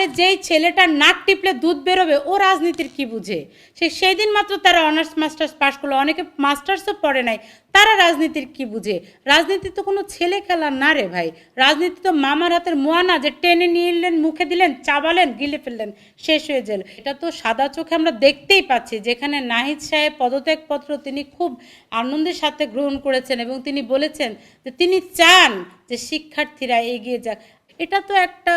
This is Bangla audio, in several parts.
আরে যেই ছেলেটার নাক টিপলে দুধ বেরোবে, ও রাজনীতির কি বুঝে? সে সেই দিন মাত্র তারা অনার্স, মাস্টার্স পাশ করল, অনেকে মাস্টার্সও পড়ে নাই, তারা রাজনীতির কি বুঝে? রাজনীতি তো কোনো ছেলে খেলা না রে ভাই। রাজনীতি তো মামার হাতের মোয়ানা যে টেনে নিয়ে এলেন, মুখে দিলেন, চাবালেন, গিলে ফেললেন, শেষ হয়ে গেল এটা তো সাদা চোখে আমরা দেখতেই পাচ্ছি, যেখানে নাহিদ সাহেব পদত্যাগপত্র তিনি খুব আনন্দের সাথে গ্রহণ করেছেন এবং তিনি বলেছেন যে তিনি চান যে শিক্ষার্থীরা এগিয়ে যাক। এটা তো একটা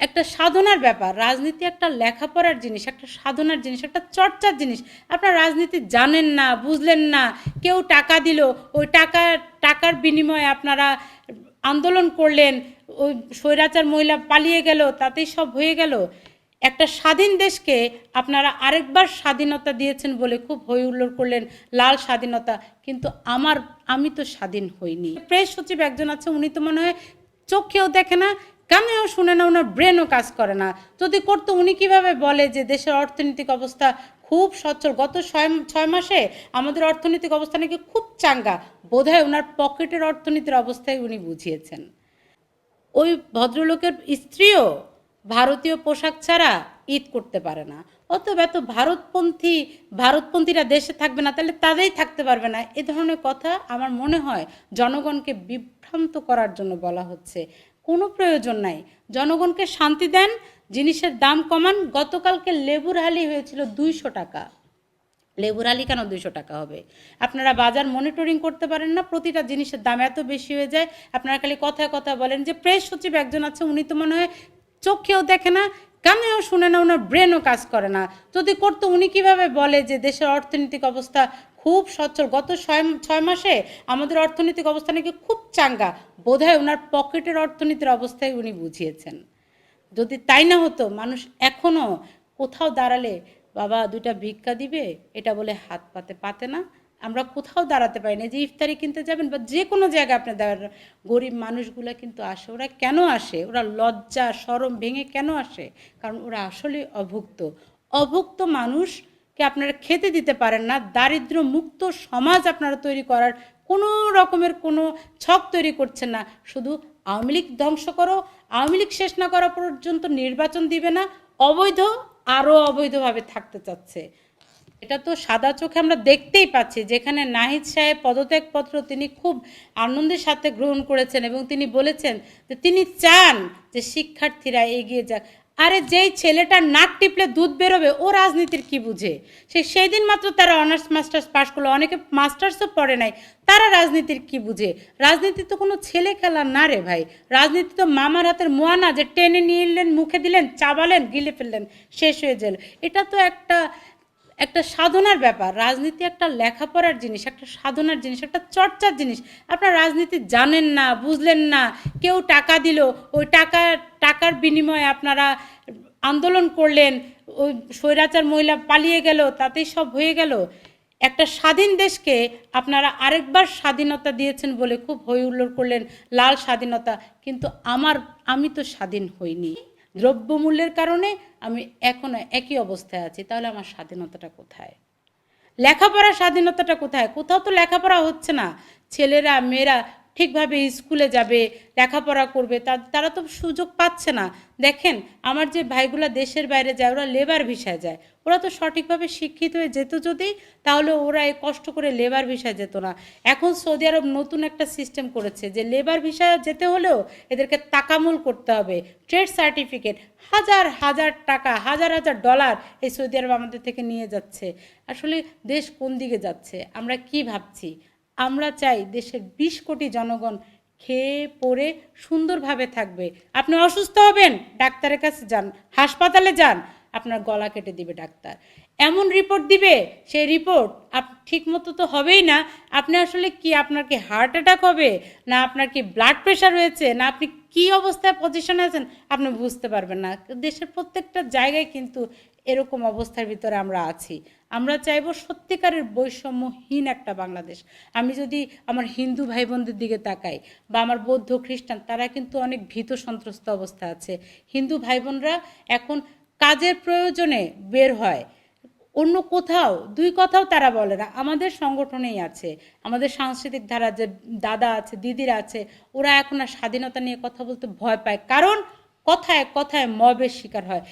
একটা সাধনার ব্যাপার, রাজনীতি একটা লেখাপড়ার জিনিস, একটা সাধনার জিনিস, একটা চর্চার জিনিস। আপনারা রাজনীতি জানেন না, বুঝলেন না, কেউ টাকা দিল, ওই টাকা, টাকার বিনিময়ে আপনারা আন্দোলন করলেন, ওই স্বৈরাচার মহিলা পালিয়ে গেল, তাতেই সব হয়ে গেল। একটা স্বাধীন দেশকে আপনারা আরেকবার স্বাধীনতা দিয়েছেন বলে খুব হই হুল্লোড় করলেন, লাল স্বাধীনতা। কিন্তু আমার, আমি তো স্বাধীন হইনি। প্রেস সচিব একজন আছে, উনি তো মনে হয় চোখেও দেখে না কানেও শুনে না, ওনার ব্রেনও কাজ করে না। যদি করতো, উনি কীভাবে বলে যে দেশের অর্থনৈতিক অবস্থা খুব সচ্ছল? গত ছয় ছয় মাসে আমাদের অর্থনৈতিক অবস্থা নাকি খুব চাঙ্গা। বোধহয় ওনার পকেটের অর্থনীতির অবস্থায় উনি বুঝিয়েছেন। ওই ভদ্রলোকের স্ত্রীও ভারতীয় পোশাক ছাড়া ঈদ করতে পারে না। অতএব এত ভারতপন্থী, ভারতপন্থীরা দেশে থাকবে না, তাহলে তাদেরই থাকতে পারবে না। এ ধরনের কথা আমার মনে হয় জনগণকে বিভ্রান্ত করার জন্য বলা হচ্ছে। কোনো প্রয়োজন নাই। জনগণকে শান্তি দেন, জিনিসের দাম কমান। গতকালকে লেবুর হালি হয়েছিল দুইশো টাকা। লেবুর আলি কেন দুইশো টাকা হবে? আপনারা বাজার মনিটরিং করতে পারেন না, প্রতিটা জিনিসের দাম এত বেশি হয়ে যায়। আপনারা খালি কথায় কথা বলেন যে, প্রেস সচিব একজন আছে, উনি তো মনে হয় চোখেও দেখে না, কানেও শুনে না ওনার ব্রেনও কাজ করে না। যদি করতো, উনি কীভাবে বলে যে, দেশের অর্থনৈতিক অবস্থা খুব সচ্ছল। গত ছয় ছয় মাসে আমাদের অর্থনৈতিক অবস্থা নাকি খুব চাঙ্গা। বোধহয় ওনার পকেটের অর্থনীতির অবস্থায় উনি বুঝিয়েছেন। যদি তাই না হতো, মানুষ এখনও কোথাও দাঁড়ালে বাবা দুইটা ভিক্ষা দিবে, এটা বলে হাত পাতে পাতে না। আমরা কোথাও দাঁড়াতে পারি না। যে ইফতারি কিনতে যাবেন বা যে কোনো জায়গায় আপনি দাঁড়ান, গরিব মানুষগুলো কিন্তু আসে। ওরা কেন আসে? ওরা লজ্জা, সরম ভেঙে কেন আসে? কারণ ওরা আসলে অভুক্ত। অভুক্ত মানুষকে আপনারা খেতে দিতে পারেন না। দারিদ্র মুক্ত সমাজ আপনারা তৈরি করার কোনো রকমের কোনো ছক তৈরি করছেন না। শুধু আওয়ামী লীগ ধ্বংস করো, আওয়ামী লীগ শেষ না করা পর্যন্ত নির্বাচন দিবে না, অবৈধ আরও অবৈধভাবে থাকতে চাচ্ছে। এটা তো সাদা চোখে আমরা দেখতেই পাচ্ছি, যেখানে নাহিদ সাহেব পদত্যাগপত্র তিনি খুব আনন্দের সাথে গ্রহণ করেছেন এবং তিনি বলেছেন যে তিনি চান যে শিক্ষার্থীরা এগিয়ে যাক। আরে যেই ছেলেটার নাক টিপলে দুধ বেরোবে, ও রাজনীতির কি বুঝে? সে সেই দিন মাত্র তারা অনার্স মাস্টার্স পাশ করল, অনেকে মাস্টার্সও পড়ে নাই, তারা রাজনীতির কি বুঝে? রাজনীতি তো কোনো ছেলে খেলা না রে ভাই। রাজনীতি তো মামার হাতের মোয়ানা যে টেনে নিয়ে এলেন, মুখে দিলেন, চাবালেন, গিলে ফেললেন, শেষ হয়ে গেল। এটা তো একটা একটা সাধনার ব্যাপার, রাজনীতি একটা লেখাপড়ার জিনিস, একটা সাধনার জিনিস, একটা চর্চার জিনিস। আপনারা রাজনীতি জানেন না, বুঝলেন না, কেউ টাকা দিল, ওই টাকা, টাকার বিনিময়ে আপনারা আন্দোলন করলেন, ওই স্বৈরাচার মহিলা পালিয়ে গেল, তাতেই সব হয়ে গেল। একটা স্বাধীন দেশকে আপনারা আরেকবার স্বাধীনতা দিয়েছেন বলে খুব হৈ হুল্লোড় করলেন, লাল স্বাধীনতা। কিন্তু আমার, আমি তো স্বাধীন হইনি। দ্রব্যমূল্যের কারণে আমি এখনও একই অবস্থায় আছি, তাহলে আমার স্বাধীনতাটা কোথায়? লেখাপড়ার স্বাধীনতাটা কোথায়? কোথাও তো লেখাপড়া হচ্ছে না। ছেলেরা, মেয়েরা ঠিকভাবে স্কুলে যাবে, লেখাপড়া করবে, তা- তারা তো সুযোগ পাচ্ছে না। দেখেন, আমার যে ভাইগুলা দেশের বাইরে যায়, ওরা লেবার ভিসায় যায়। ওরা তো সঠিকভাবে শিক্ষিত হয়ে যেত যদি, তাহলে ওরা এই কষ্ট করে লেবার ভিসায় যেত না। এখন সৌদি আরব নতুন একটা সিস্টেম করেছে যে লেবার ভিসায় যেতে হলেও এদেরকে তাকামুল করতে হবে। ট্রেড সার্টিফিকেট হাজার হাজার টাকা, হাজার হাজার ডলার এই সৌদি আরব আমাদের থেকে নিয়ে যাচ্ছে। আসলে দেশ কোন দিকে যাচ্ছে? আমরা কি ভাবছি? আমরা চাই দেশের বিশ কোটি জনগণ খেয়ে পরে সুন্দরভাবে থাকবে। আপনি অসুস্থ হবেন, ডাক্তারের কাছে যান, হাসপাতালে যান, আপনার গলা কেটে দিবে ডাক্তার। এমন রিপোর্ট দিবে, সেই রিপোর্ট আপ ঠিক মতো তো হবেই না। আপনি আসলে কি আপনার কি হার্ট অ্যাটাক হবে? না আপনার কি ব্লাড প্রেশার হয়েছে? না আপনি কি অবস্থায় পজিশনে আছেন? আপনি বুঝতে পারবেন না। দেশের প্রত্যেকটা জায়গায় কিন্তু এরকম অবস্থার ভিতরে আমরা আছি। আমরা চাইব সত্যিকারের বৈষম্যহীন একটা বাংলাদেশ। আমি যদি আমার হিন্দু ভাই বোনদের দিকে তাকাই বা আমার বৌদ্ধ খ্রিস্টান, তারা কিন্তু অনেক ভীত সন্ত্রস্ত অবস্থা আছে। হিন্দু ভাই বোনরা এখন কাজের প্রয়োজনে বের হয়। অন্য কোথাও, দুই কথাও তারা বলে না। আমাদের সংগঠনেই আছে। আমাদের সাংস্কৃতিক ধারা যে দাদা আছে, দিদিরা আছে, ওরা এখন আর স্বাধীনতা নিয়ে কথা বলতে ভয় পায়। কারণ কথায় কথায় মবের শিকার হয়।